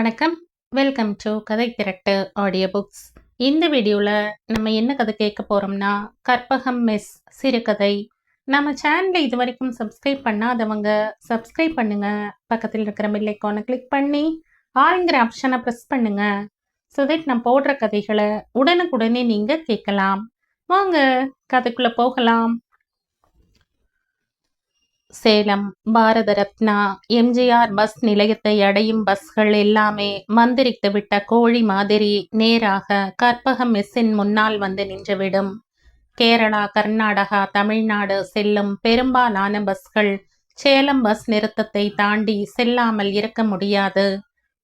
வணக்கம். Welcome to கதை திரட்டு audio books இந்த வீடியோவில் நம்ம என்ன கதை கேட்க போகிறோம்னா கற்பகம் மிஸ் சிறுகதை. நம்ம சேனலை இது வரைக்கும் சப்ஸ்கிரைப் பண்ணாதவங்க சப்ஸ்கிரைப் பண்ணுங்க. பக்கத்தில் இருக்கிற பெல் கிளிக் பண்ணி ஆளுங்கிற ஆப்ஷனை ப்ரெஸ் பண்ணுங்க. ஸோ தட் நான் போடுற கதைகளை உடனுக்குடனே நீங்கள் கேட்கலாம். வாங்க கதைக்குள்ளே போகலாம். சேலம் பாரத ரத்னா எம்ஜிஆர் பஸ் நிலையத்தை அடையும் பஸ்கள் எல்லாமே மந்திரித்து விட்ட கோழி மாதிரி நேராக கற்பகம் மெஸ்ஸின் முன்னால் வந்து நின்றுவிடும். கேரளா கர்நாடகா தமிழ்நாடு செல்லும் பெரும்பாலான பஸ்கள் சேலம் பஸ் நிறுத்தத்தை தாண்டி செல்லாமல் இருக்க முடியாது.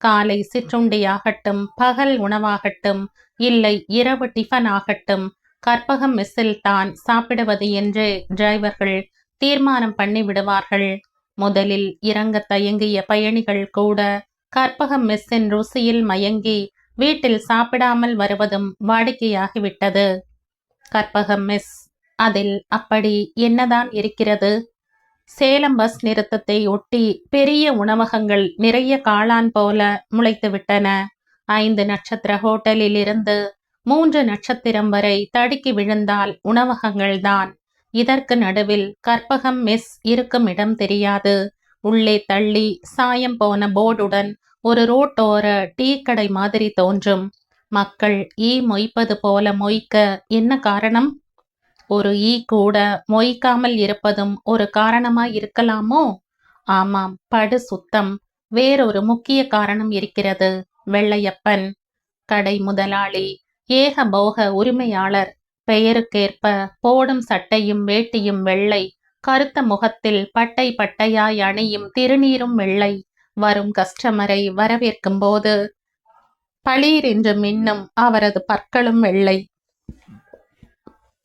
காலை சிற்றுண்டியாகட்டும் பகல் உணவாகட்டும் இல்லை இரவு டிஃபன் ஆகட்டும் கற்பகம் மெஸ்ஸில் தான் சாப்பிடுவது என்று டிரைவர்கள் தீர்மானம் பண்ணி விடுவார்கள். முதலில் இறங்க தயங்கிய பயணிகள் கூட கற்பகம் மெஸ்ஸின் ருசியில் மயங்கி வீட்டில் சாப்பிடாமல் வருவதும் வாடிக்கையாகிவிட்டது. கற்பகம் மெஸ் அதில் அப்படி என்னதான் இருக்கிறது? சேலம் பஸ் நிறுத்தத்தை ஒட்டி பெரிய உணவகங்கள் நிறைய காளான் போல முளைத்துவிட்டன. ஐந்து நட்சத்திர ஹோட்டலில் இருந்து மூன்று நட்சத்திரம் வரை தடுக்கி விழுந்தால் உணவகங்கள்தான். இதற்கு நடுவில் கற்பகம் மெஸ் இருக்கும் இடம் தெரியாது. உள்ளே தள்ளி சாயம் போன போர்டுடன் ஒரு ரோட்டோர டீ கடை மாதிரி தோன்றும். மக்கள் ஈ மொய்ப்பது போல மொய்க்க என்ன காரணம்? ஒரு ஈ கூட மொய்க்காமல் இருப்பதும் ஒரு காரணமாய் இருக்கலாமோ? ஆமாம் படு சுத்தம். வேறொரு முக்கிய காரணம் இருக்கிறது. வெள்ளையப்பன் கடை முதலாளி ஏக போக உரிமையாளர் பெயருக்கேற்ப போடும் சட்டையும் வேட்டியும் வெள்ளை. கருத்த முகத்தில் பட்டை பட்டையாய் அணியும் திருநீரும் வெள்ளை. வரும் கஸ்டமரை வரவேற்கும் போது பளீர் என்று மின்னும் அவரது பற்களும் வெள்ளை.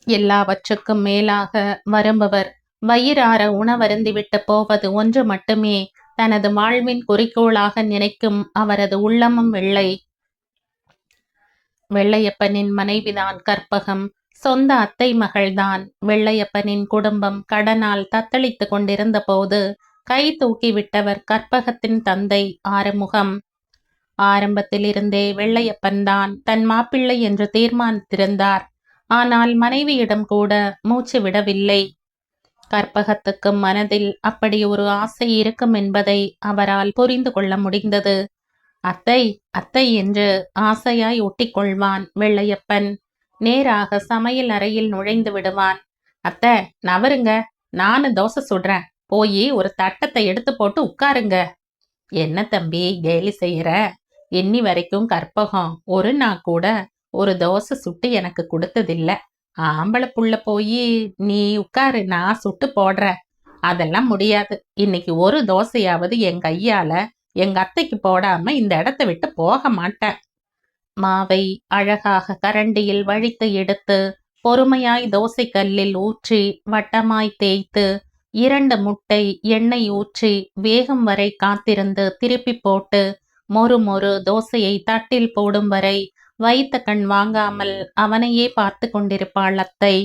எல்லாவற்றுக்கும் மேலாக வரும்பவர் வயிறார உணவருந்திவிட்டு போவது ஒன்று மட்டுமே. தனது வாழ்வின் குறிக்கோளாக நினைக்கும் அவரது உள்ளமும் வெள்ளை. வெள்ளையப்பனின் மனைவிதான் கற்பகம். சொந்த அத்தை மகள்தான். வெள்ளையப்பனின் குடும்பம் கடனால் தத்தளித்து கொண்டிருந்த போது கை தூக்கிவிட்டவர் கற்பகத்தின் தந்தை ஆறுமுகம். ஆரம்பத்திலிருந்தே வெள்ளையப்பன் தான் தன் மாப்பிள்ளை என்று தீர்மானித்திருந்தார். ஆனால் மனைவியிடம் கூட மூச்சு விடவில்லை. கற்பகத்துக்கும் மனதில் அப்படி ஒரு ஆசை இருக்கும் என்பதை அவரால் புரிந்து கொள்ள முடிந்தது. அத்தை அத்தை என்று ஆசையாய் ஒட்டிக்கொள்வான் வெள்ளையப்பன். நேராக சமையல் அறையில் நுழைந்து விடுவான். அத்தை நவருங்க நானும் தோசை சுடுறேன். போய் ஒரு தட்டத்தை எடுத்து போட்டு உட்காருங்க. என்ன தம்பி கேலி செய்யற? இன்னி வரைக்கும் கற்பகம். ஒரு நாள் கூட ஒரு தோசை சுட்டு எனக்கு கொடுத்ததில்ல. ஆம்பளை புள்ள போய் நீ உட்காரு நான் சுட்டு போடுற அதெல்லாம் முடியாது. இன்னைக்கு ஒரு தோசையாவது என் கையால எங்க அத்தைக்கு போடாம இந்த இடத்த விட்டு போக மாட்டேன். மாவை அழகாக கரண்டியில் வழித்து எடுத்து பொறுமையாய் தோசை கல்லில் ஊற்றி வட்டமாய் தேய்த்து இரண்டு முட்டை எண்ணெய் ஊற்றி வேகம் வரை காத்திருந்து திருப்பி போட்டு மொறு மொறு தோசையை தட்டில் போடும் வரை வைத்த கண் வாங்காமல் அவனையே பார்த்து கொண்டிருப்பாள் அத்தை.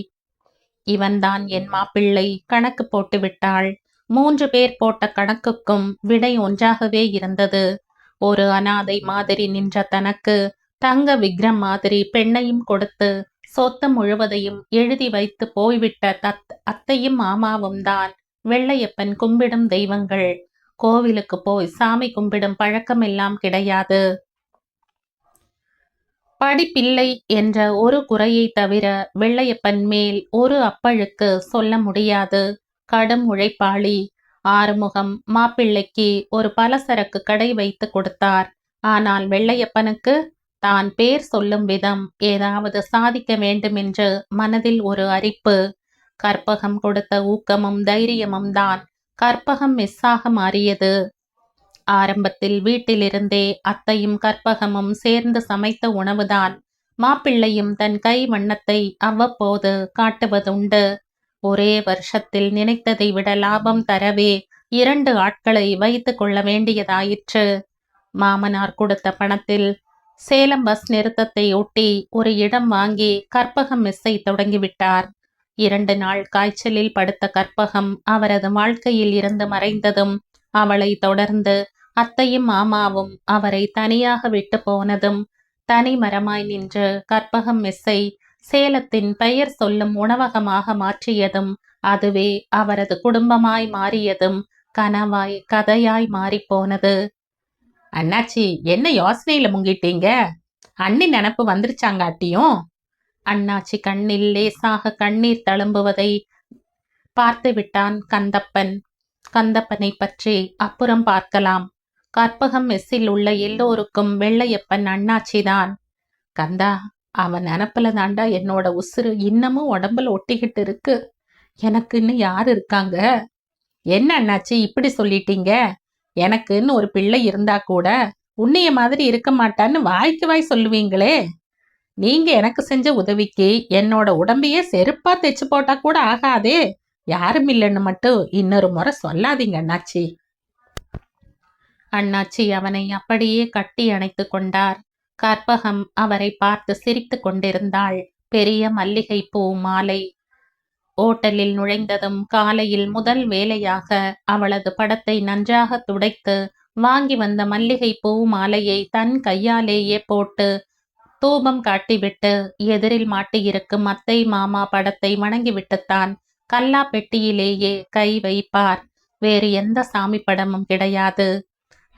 இவன்தான் என் மாப்பிள்ளை. கணக்கு போட்டு விட்டாள். மூன்று பேர் போட்ட கணக்குக்கும் விடை ஒன்றாகவே இருந்தது. ஒரு அனாதை மாதிரி நின்ற தனக்கு தங்க விக்ரம் மாதிரி பெண்ணையும் கொடுத்து சொத்து முழுவதையும் எழுதி வைத்து போய்விட்ட தத் அத்தையும் மாமாவும் தான் வெள்ளையப்பன் கும்பிடும் தெய்வங்கள். கோவிலுக்கு போய் சாமி கும்பிடும் பழக்கமெல்லாம் கிடையாது. படிப்பில்லை என்ற ஒரு குறையை தவிர வெள்ளையப்பன் மேல் ஒரு அப்பழுக்கு சொல்ல முடியாது. கடும் உழைப்பாளி. ஆறுமுகம் மாப்பிள்ளைக்கு ஒரு பலசரக்கு கடை வைத்து கொடுத்தார். ஆனால் வெள்ளையப்பனுக்கு தான் பேர் சொல்லும் விதம் ஏதாவது சாதிக்க வேண்டுமென்று மனதில் ஒரு அரிப்பு. கற்பகம் கொடுத்த ஊக்கமும் தைரியமும் தான் கற்பகம் மிஸ்ஸாக மாறியது. ஆரம்பத்தில் வீட்டிலிருந்தே அத்தையும் கற்பகமும் சேர்ந்து சமைத்த உணவுதான் மாப்பிள்ளையும் தன் கை வண்ணத்தை அவ்வப்போது காட்டுவதுண்டு. ஒரே வருஷத்தில் நினைத்ததை விட லாபம் தரவே இரண்டு ஆட்களை வைத்து கொள்ள வேண்டியதாயிற்று. மாமனார் கொடுத்த பணத்தில் சேலம் பஸ் நிறுத்தத்தை ஒட்டி ஒரு இடம் வாங்கி கற்பகம் மெஸ்ஸை தொடங்கிவிட்டார். இரண்டு நாள் காய்ச்சலில் படுத்த கற்பகம் அவரது வாழ்க்கையில் இருந்து மறைந்ததும் அவளை தொடர்ந்து அத்தையும் மாமாவும் அவரை தனியாக விட்டு போனதும் தனி மரமாய் நின்று கற்பகம் மெஸ்ஸை சேலத்தின் பெயர் சொல்லும் உணவகமாக மாற்றியதும் அதுவே அவரது குடும்பமாய் மாறியதும் கனவாய் கதையாய் மாறிப்போனது அண்ணாச்சி என்ன யோசனையில முங்கிட்டீங்க? அண்ணி நினப்பு வந்துருச்சாங்காட்டியும்? அண்ணாச்சி கண்ணில் லேசாக கண்ணீர் தழும்புவதை பார்த்து விட்டான் கந்தப்பன். கந்தப்பனை பற்றி அப்புறம் பார்க்கலாம். கற்பகம் மெஸ்ஸில் உள்ள எல்லோருக்கும் வெள்ளையப்பன் அண்ணாச்சிதான். கந்தா அவன் நினப்புல தாண்டா என்னோட உசுறு இன்னமும் உடம்புல ஒட்டிக்கிட்டு இருக்கு. எனக்குன்னு யார் இருக்காங்க? என்ன அண்ணாச்சி இப்படி சொல்லிட்டீங்க? எனக்குன்னு ஒரு பிள்ளை இருந்தா கூட உன்னைய மாதிரி இருக்க மாட்டான்னு வாய்க்கு வாய் சொல்லுவீங்களே. நீங்க எனக்கு செஞ்ச உதவிக்கு என்னோட உடம்பையே செருப்பா தைச்சு போட்டா கூட ஆகாதே. யாரும் இல்லைன்னு மட்டும் இன்னொரு முறை சொல்லாதீங்க அண்ணாச்சி. அண்ணாச்சி அவனை அப்படியே கட்டி அணைத்து கொண்டார். கற்பகம் அவரை பார்த்து சிரித்து கொண்டிருந்தாள். பெரிய மல்லிகை பூ மாலை ஓட்டலில் நுழைந்ததும் காலையில் முதல் வேலையாக அவளது படத்தை நன்றாக துடைத்து வாங்கி வந்த மல்லிகை பூ மாலையை தன் கையாலேயே போட்டு தூபம் காட்டிவிட்டு எதிரில் மாட்டியிருக்கும் அத்தை மாமா படத்தை வணங்கிவிட்டுத்தான் கல்லா பெட்டியிலேயே கை வைப்பார். வேறு எந்த சாமி படமும் கிடையாது.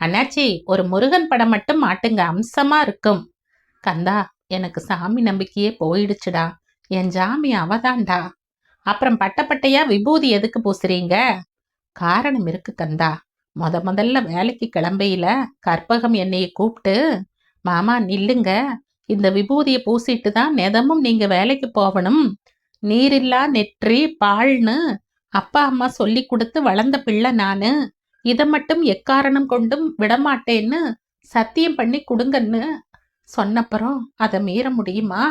அண்ணாச்சி ஒரு முருகன் படம் மட்டும் மாட்டுங்க அம்சமா இருக்கும். கந்தா எனக்கு சாமி நம்பிக்கையே போயிடுச்சுடா. என் ஜாமி அவதாண்டா அப்புறம் பட்டப்பட்டையா விபூதி எதுக்கு பூசுறீங்க? காரணம் இருக்கு கந்தா முத முதல்ல வேலைக்கு கிளம்பையில கற்பகம் என்னைய கூப்பிட்டு மாமா நில்லுங்க. இந்த விபூதியை பூசிட்டு தான் நெதமும் நீங்க வேலைக்கு போகணும் நீரில்லா நெற்றி பால்னு அப்பா அம்மா சொல்லி கொடுத்து வளர்ந்த பிள்ளை நானு. இதை மட்டும் எக்காரணம் கொண்டும் விடமாட்டேன்னு சத்தியம் பண்ணி கொடுங்கன்னு சொன்னப்புறம் அதை மீற முடியுமா?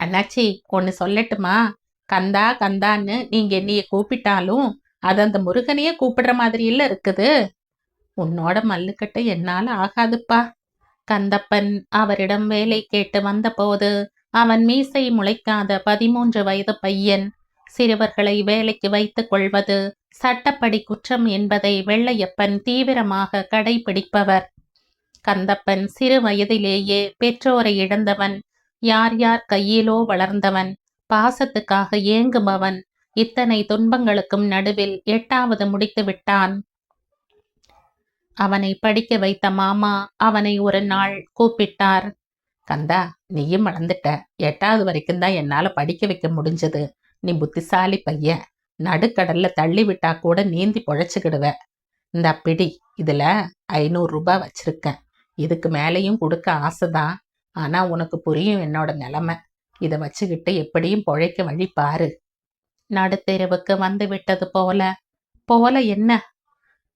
அண்ணாச்சி ஒன்று சொல்லட்டுமா? கந்தா கந்தான்னு நீங்க என்னைய கூப்பிட்டாலும் அது அந்த முருகனையே கூப்பிடுற மாதிரி இல்ல இருக்குது. உன்னோட மல்லுக்கட்டை என்னால ஆகாதுப்பா. கந்தப்பன் அவரிடம் வேலை கேட்டு வந்தபோது அவன் மீசை முளைக்காத பதிமூன்று வயது பையன் சிறுவர்களை வேலைக்கு வைத்துக் கொள்வது சட்டப்படி குற்றம் என்பதை வெள்ளையப்பன் தீவிரமாக கடைபிடிப்பவர். கந்தப்பன் சிறு வயதிலேயே பெற்றோரை இழந்தவன் யார் யார் கையிலோ வளர்ந்தவன் பாசத்துக்காக ஏங்குபவன். இத்தனை துன்பங்களுக்கும் நடுவில் எட்டாவது முடித்து விட்டான். அவனை படிக்க வைத்த மாமா அவனை ஒரு நாள் கூப்பிட்டார். கந்தா நீயும் வளர்ந்துட்ட. எட்டாவது வரைக்கும் தான் என்னால படிக்க வைக்க முடிஞ்சது. நீ புத்திசாலி பையன். நடுக்கடல்ல தள்ளி விட்டா கூட நீந்தி பொழைச்சுக்கிடுவ. இந்த பிடி இதுல ஐநூறு ரூபாய் வச்சிருக்கேன். இதுக்கு மேலேயும் கொடுக்க ஆசைதான் ஆனா உனக்கு புரியும் என்னோட நிலைமை. இதை வச்சுக்கிட்டு எப்படியும் பொழைக்க வழி பாரு. நடுத்தெருவுக்கு வந்து விட்டது போல. போல என்ன?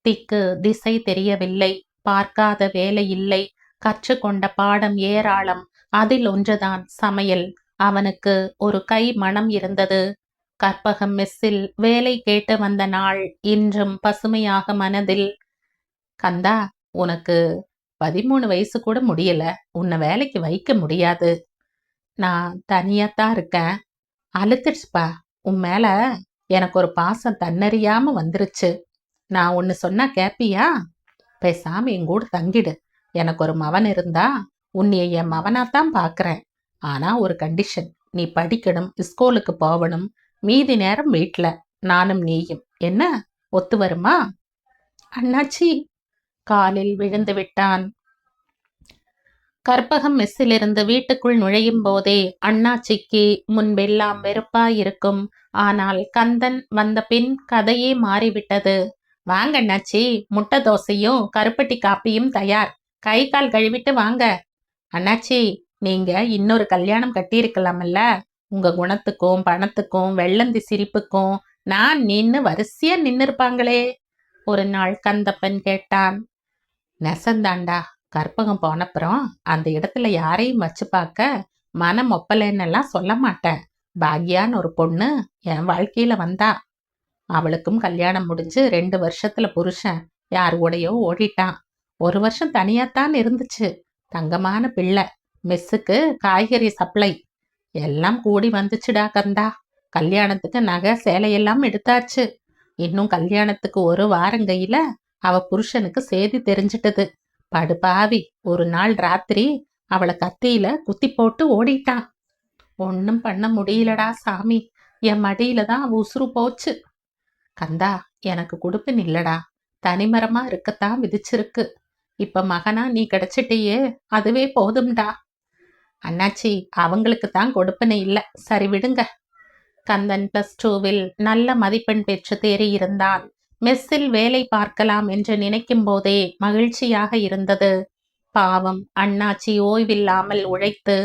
திக்கு திசை தெரியவில்லை. பார்க்காத வேலை இல்லை. கற்றுக்கொண்ட பாடம் ஏராளம். அதில் ஒன்றுதான் சமையல். அவனுக்கு ஒரு கை மனம் இருந்தது. கற்பகம் மெஸ்ஸில் வேலை கேட்டு வந்த நாள் இன்றும் பசுமையாக மனதில். கந்தா உனக்கு பதிமூணு வயசு கூட முடியல. உன்னை வேலைக்கு வைக்க முடியாது. நான் தனியாக தான் இருக்கேன். அழுத்துடுச்சுப்பா உன் மேலே எனக்கு ஒரு பாசம் தன்னறியாமல் வந்துருச்சு. நான் ஒன்று சொன்னால் கேப்பியா? பேசாம என் கூட தங்கிடு. எனக்கு ஒரு மவன் இருந்தா உன்னைய என் மவனாத்தான் பார்க்குறேன் ஆனால் ஒரு கண்டிஷன் நீ படிக்கணும் ஸ்கூலுக்கு போகணும். மீதி நேரம் வீட்டில் நானும் நீயும். என்ன? ஒத்து வருமா? அண்ணாச்சி. காலில் விழுந்து விட்டான். கற்பகம் மெஸ்ஸிலிருந்து வீட்டுக்குள் நுழையும் போதே அண்ணாச்சிக்கு முன்பெல்லாம் வெறுப்பாயிருக்கும். ஆனால் கந்தன் வந்த பின் கதையே மாறிவிட்டது. வாங்க அண்ணாச்சி முட்டை தோசையும் கருப்பட்டி காப்பியும் தயார். கை கால் கழுவிட்டு வாங்க. அண்ணாச்சி நீங்க இன்னொரு கல்யாணம் கட்டியிருக்கலாம்ல உங்க குணத்துக்கும் பணத்துக்கும் வெள்ளந்தி சிரிப்புக்கும் நான் நின்னு வரிசையா நின்னு இருப்பாங்களே ஒரு நாள் கந்தப்பன் கேட்டான் நெசந்தாண்டா கற்பகம் போனப்புறம் அந்த இடத்துல யாரையும் வச்சு பார்க்க மனம் ஒப்பலைன்னெல்லாம் சொல்ல மாட்டேன். பாக்யான்னு ஒரு பொண்ணு என் வாழ்க்கையில வந்தா. அவளுக்கும் கல்யாணம் முடிஞ்சு ரெண்டு வருஷத்துல புருஷன். யார் கூடயோ ஓடிட்டான். ஒரு வருஷம் தனியாத்தான் இருந்துச்சு. தங்கமான பிள்ளை. மெஸ்ஸுக்கு காய்கறி சப்ளை. எல்லாம் கூடி வந்துச்சுடா கந்தா. கல்யாணத்துக்கு நகை சேலையெல்லாம் எடுத்தாச்சு. இன்னும் கல்யாணத்துக்கு ஒரு வாரங்கையில அவ புருஷனுக்கு சேதி தெரிஞ்சிட்டது. படு பாவி ஒரு நாள் ராத்திரி அவளை கத்தியில குத்தி போட்டு ஓடிட்டான் ஒன்றும் பண்ண முடியலடா சாமி. என் மடியில தான் உசுறு போச்சு. கந்தா எனக்கு கொடுப்பின் இல்லடா. தனிமரமா இருக்கத்தான் விதிச்சிருக்கு. இப்ப மகனா நீ கிடைச்சிட்டியே அதுவே போதும்டா. அண்ணாச்சி அவங்களுக்கு தான் கொடுப்பனை இல்ல. சரி விடுங்க. கந்தன் பிளஸ் டூவில் நல்ல மதிப்பெண் பெற்று தேறியிருந்தான். மெஸ்ஸில் வேலை பார்க்கலாம் என்று நினைக்கும் போதே மகிழ்ச்சியாக இருந்தது. பாவம் அண்ணாச்சி ஓய்வில்லாமல் உழைத்து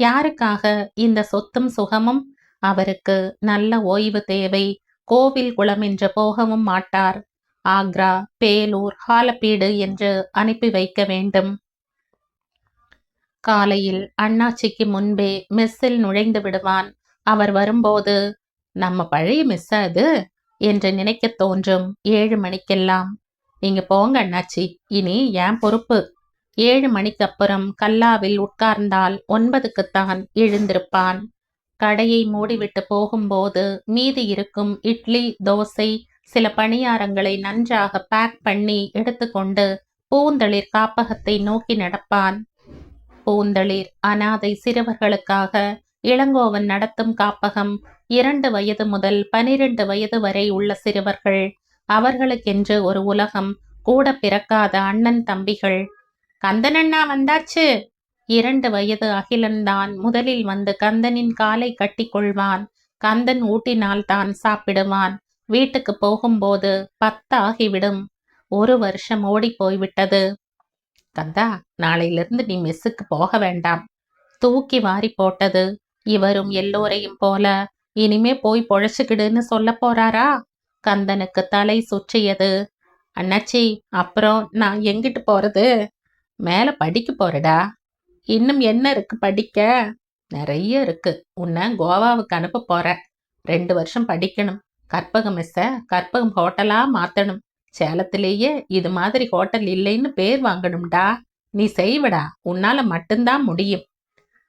யாருக்காக இந்த சொத்தும் சுகமும்? அவருக்கு நல்ல ஓய்வு தேவை. கோவில் குளம் என்று போகவும் மாட்டார். ஆக்ரா பேலூர் ஹாலப்பீடு என்று அனுப்பி வைக்க வேண்டும். காலையில் அண்ணாச்சிக்கு முன்பே மெஸ்ஸில் நுழைந்து விடுவான். அவர் வரும்போது நம்ம பழைய மெஸ் அது? என்று நினைக்கத் தோன்றும். ஏழு மணிக்கெல்லாம். நீங்க போங்க அண்ணாச்சி. இனி ஏன் பொறுப்பு. ஏழு மணிக்கு அப்புறம் கல்லாவில் உட்கார்ந்தால் ஒன்பதுக்குத்தான் எழுந்திருப்பான். கடையை மூடிவிட்டு போகும்போது மீதி இருக்கும் இட்லி தோசை சில பணியாரங்களை நன்றாக பேக் பண்ணி எடுத்துக்கொண்டு பூந்தளிர் காப்பகத்தை நோக்கி நடப்பான். பூந்தளிர் அனாதை சிறுவர்களுக்காக இளங்கோவன் நடத்தும் காப்பகம் இரண்டு வயது முதல் பனிரெண்டு வயது வரை உள்ள சிறுவர்கள். அவர்களுக்கென்று ஒரு உலகம் கூட பிறக்காத அண்ணன் தம்பிகள். கந்தனண்ணா வந்தாச்சு. இரண்டு வயது அகிலன்தான் முதலில் வந்து கந்தனின் காலை கட்டிக்கொள்வான் கந்தன் ஊட்டினால் தான் சாப்பிடுவான். வீட்டுக்கு போகும்போது பத்தாகிவிடும். ஒரு வருஷம் ஓடி போய்விட்டது. கந்தா நாளையிலிருந்து நீ மெஸ்ஸுக்கு போக வேண்டாம். தூக்கி வாரி போட்டது. இவரும் எல்லோரையும் போல இனிமே போய் பொழைச்சுக்கிடுன்னு சொல்ல போறாரா? கந்தனுக்கு தலை சுற்றியது. அண்ணாச்சி அப்புறம் நான் எங்கிட்டு போறது? மேல படிக்க போறடா. இன்னும் என்ன இருக்கு படிக்க? நிறைய இருக்கு. உன்னை கோவாவுக்கு அனுப்ப போற ரெண்டு வருஷம் படிக்கணும். கற்பகம் மிஸ்ஸ கற்பகம் ஹோட்டலா மாத்தணும். சேலத்திலேயே இது மாதிரி ஹோட்டல் இல்லைன்னு பேர் வாங்கணும்டா. நீ செய்வடா. உன்னால மட்டும்தான் முடியும்.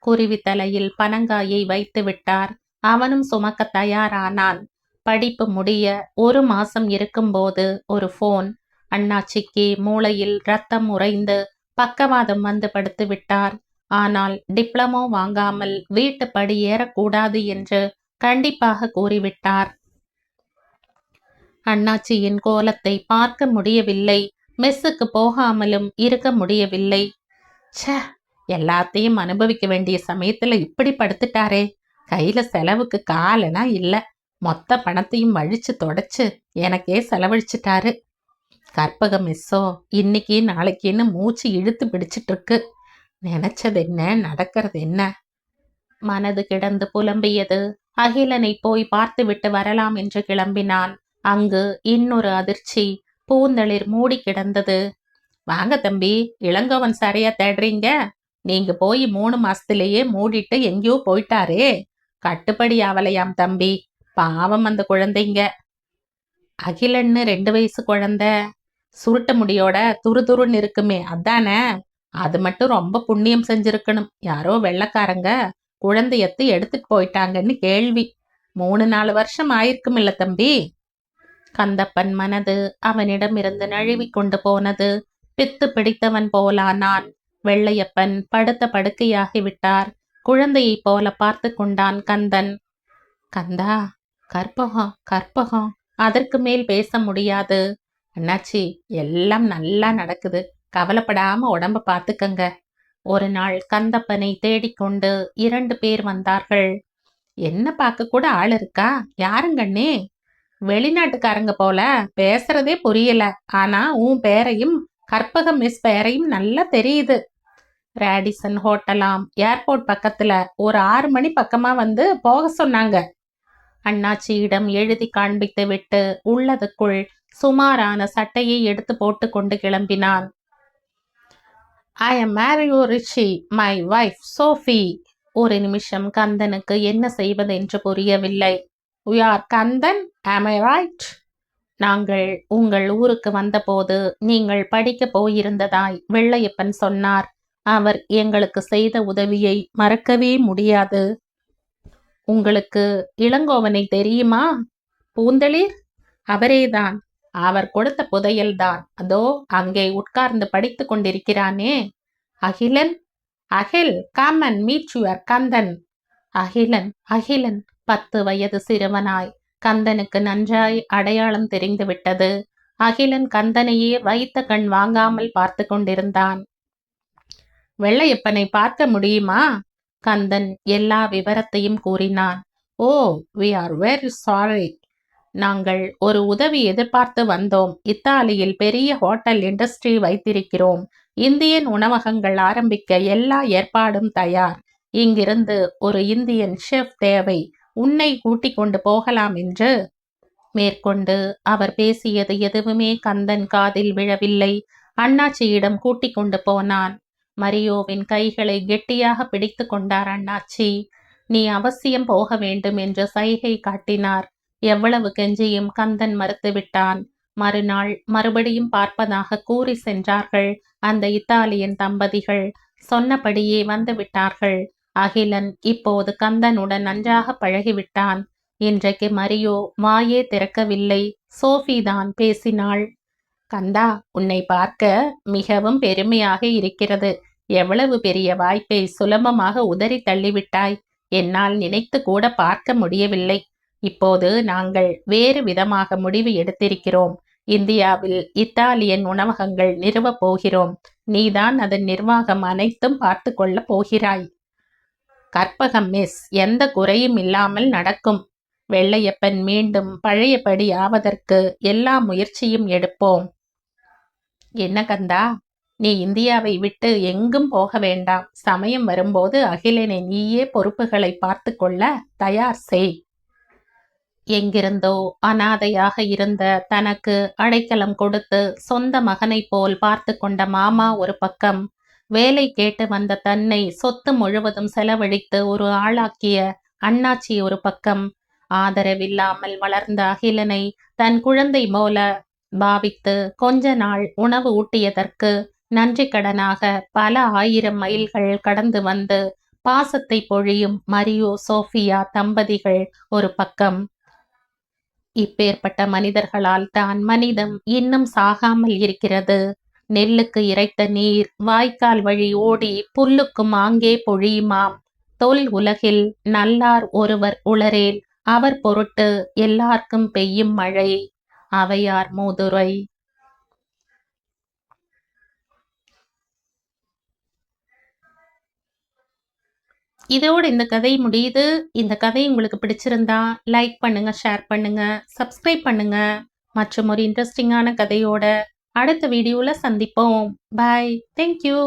குருவி தலையில் பனங்காயை வைத்து விட்டார். அவனும் சுமக்க தயாரானான். படிப்பு முடிய ஒரு மாசம் இருக்கும்போது ஒரு போன் அண்ணாச்சிக்கு மூளையில் ரத்தம் உறைந்து பக்கவாதம் வந்து படுத்து விட்டார். ஆனால் டிப்ளமோ வாங்காமல் வீட்டு படி ஏறக்கூடாது என்று கண்டிப்பாக கூறிவிட்டார். அண்ணாச்சியின் கோலத்தை பார்க்க முடியவில்லை. மெஸ்ஸுக்கு போகாமலும் இருக்க முடியவில்லை. ச்சே எல்லாத்தையும் அனுபவிக்க வேண்டிய சமயத்துல இப்படி படுத்துட்டாரே. கையில செலவுக்கு காலனா இல்ல. மொத்த பணத்தையும் வழிச்சு தொடச்சு எனக்கே செலவழிச்சிட்டாரு. கற்பக மிஸ்ஸோ இன்னைக்கு நாளைக்குன்னு மூச்சு இழுத்து பிடிச்சிட்டு இருக்கு நினைச்சது என்ன நடக்கிறது என்ன? மனது கிடந்து புலம்பியது. அகிலனை போய் பார்த்து விட்டு வரலாம் என்று கிளம்பினான். அங்கு இன்னொரு அதிர்ச்சி பூந்தளிர் மூடி கிடந்தது வாங்க தம்பி இளங்கோவன் சாரையா தேடுறீங்க? நீங்க போய் மூணு மாசத்திலேயே மூடிட்டு எங்கேயோ போயிட்டாரே. கட்டுப்படி ஆவலையாம் தம்பி. பாவம் அந்த குழந்தைங்க. அகிலன்னு ரெண்டு வயசு குழந்தை. சுருட்ட முடியோட துரு துருன்னு இருக்குமே அதானே? அது மட்டும் ரொம்ப புண்ணியம் செஞ்சிருக்கணும். யாரோ வெள்ளக்காரங்க குழந்தையத்து எடுத்துட்டு போயிட்டாங்கன்னு கேள்வி. மூணு நாலு வருஷம் ஆயிருக்கும் இல்ல தம்பி. கந்தப்பன் மனது அவனிடமிருந்து நழுவி கொண்டு போனது. பித்து பிடித்தவன் போலானான். வெள்ளையப்பன் படுத்த படுக்கையாகிவிட்டார். குழந்தையைப் போல பார்த்து கொண்டான் கந்தன். கந்தா கற்பகம் கற்பகம். அதற்கு மேல் பேச முடியாது. அண்ணாச்சி எல்லாம் நல்லா நடக்குது. கவலைப்படாம உடம்ப பார்த்துக்கங்க. ஒரு நாள் கந்தப்பனை தேடிக்கொண்டு இரண்டு பேர் வந்தார்கள். என்ன பார்க்க கூட ஆள் இருக்கா? யாருங்கண்ணே வெளிநாட்டுக்காரங்க போல. பேசுறதே புரியல. ஆனா உன் பேரையும் கற்பக மிஸ் பேரையும் நல்லா தெரியுது. ரேடிசன் ஹோட்டலாம் ஏர்போர்ட் பக்கத்துல ஒரு ஆறு மணி பக்கமா வந்து போக சொன்னாங்க. அண்ணாச்சியிடம் எழுதி காண்பித்து விட்டு உள்ளதுக்குள் சுமாரான சட்டையை எடுத்து போட்டு கொண்டு கிளம்பினான். I am Mario Richie my wife Sophie ஒரு நிமிஷம் கந்தனுக்கு என்ன செய்வது என்று புரியவில்லை. We are Kandan. Am I right நாங்கள் உங்கள் ஊருக்கு வந்தபோது நீங்கள் படிக்கப் போயிருந்ததாய் வெள்ளையப்பன் சொன்னார். அவர் எங்களுக்கு செய்த உதவியை மறக்கவே முடியாது. உங்களுக்கு இளங்கோவனை தெரியுமா? பூந்தளிர்? அவரேதான். அவர் கொடுத்த புதையல்தான். அதோ அங்கே உட்கார்ந்து படித்துக் கொண்டிருக்கிறானே. Akilan? Akil come on meet your Kandan. Akilan Akilan பத்து வயது சிறுவனாய். கந்தனுக்கு நன்றாய் அடையாளம் தெரிந்துவிட்டது. அகிலன் கந்தனையே வைத்த கண் வாங்காமல் பார்த்து கொண்டிருந்தான். வெள்ளையப்பனை பார்க்க முடியுமா? கந்தன் எல்லா விவரத்தையும் கூறினான். Oh we are very sorry நாங்கள் ஒரு உதவி எதிர்பார்த்து வந்தோம். இத்தாலியில் பெரிய ஹோட்டல் இண்டஸ்ட்ரி வைத்திருக்கிறோம். இந்தியன் உணவகங்கள் ஆரம்பிக்க எல்லா ஏற்பாடும் தயார். இங்கிருந்து ஒரு இந்தியன் ஷெஃப் தேவை. உன்னை கூட்டிக் கொண்டு போகலாம் என்று? மேற்கொண்டு அவர் பேசியது எதுவுமே கந்தன் காதில் விழவில்லை. அண்ணாச்சியிடம் கூட்டிக் கொண்டு போனான். மரியோவின் கைகளை கெட்டியாக பிடித்து கொண்டார் அண்ணாச்சி. நீ அவசியம் போக வேண்டும் என்று சைகை காட்டினார். எவ்வளவு கெஞ்சியும் கந்தன் மறுத்துவிட்டான். மறுநாள் மறுபடியும் பார்ப்பதாக கூறி சென்றார்கள் அந்த இத்தாலியன் தம்பதிகள். சொன்னபடியே வந்து விட்டார்கள். அகிலன் இப்போது கந்தனுடன் நன்றாக பழகிவிட்டான். இன்றைக்கு மரியோ வாயே திறக்கவில்லை. சோஃபிதான் பேசினாள். கந்தா உன்னை பார்க்க மிகவும் பெருமையாக இருக்கிறது. எவ்வளவு பெரிய வாய்ப்பை சுலபமாக உதறி தள்ளிவிட்டாய். என்னால் நினைத்து கூட பார்க்க முடியவில்லை. இப்போது நாங்கள் வேறு விதமாக முடிவு எடுத்திருக்கிறோம். இந்தியாவில் இத்தாலியன் உணவகங்கள் நிறுவப் போகிறோம். நீதான் அதன் நிர்வாகம் அனைத்தும் பார்த்து கொள்ளப் போகிறாய். கற்பகம் மிஸ். எந்த குறையும் இல்லாமல் நடக்கும். வெள்ளையப்பன் மீண்டும் பழையபடி ஆவதற்கு எல்லா முயற்சியும் எடுப்போம். என்ன கந்தா? நீ இந்தியாவை விட்டு எங்கும் போக வேண்டாம். சமயம் வரும்போது அகிலனை நீயே பொறுப்புகளை பார்த்து கொள்ள தயார் செய். எங்கிருந்தோ அனாதையாக இருந்த தனக்கு அடைக்கலம் கொடுத்து சொந்த மகனைப் போல் பார்த்து கொண்ட மாமா ஒரு பக்கம் வேலை கேட்டு வந்த தன்னை சொத்து முழுவதும் செலவழித்து ஒரு ஆளாக்கிய அண்ணாச்சி ஒரு பக்கம் ஆதரவில்லாமல் வளர்ந்த அகிலனை தன் குழந்தை போல பாவித்து கொஞ்ச நாள் உணவு ஊட்டியதற்கு நன்றி கடனாக பல ஆயிரம் மைல்கள் கடந்து வந்து பாசத்தை பொழியும் மரியோ சோஃபியா தம்பதிகள் ஒரு பக்கம். இப்பேற்பட்ட மனிதர்களால் தான் மனிதம் இன்னும் சாகாமல் இருக்கிறது. நெல்லுக்கு இறைத்த நீர் வாய்க்கால் வழி ஓடி புல்லுக்கும் ஆங்கே பொழியுமாம். தொல் உலகில் நல்லார் ஒருவர் உளரேல் அவர் பொருட்டு எல்லார்க்கும் பெய்யும் மழை. அவையார் மூதுரை. இதோட இந்த கதை முடியுது. இந்த கதை உங்களுக்கு பிடிச்சிருந்தா லைக் பண்ணுங்க ஷேர் பண்ணுங்க சப்ஸ்கிரைப் பண்ணுங்க. மற்றும் ஒரு இன்ட்ரெஸ்டிங்கான கதையோட அடுத்த வீடியோவில் சந்திப்போம். Bye thank you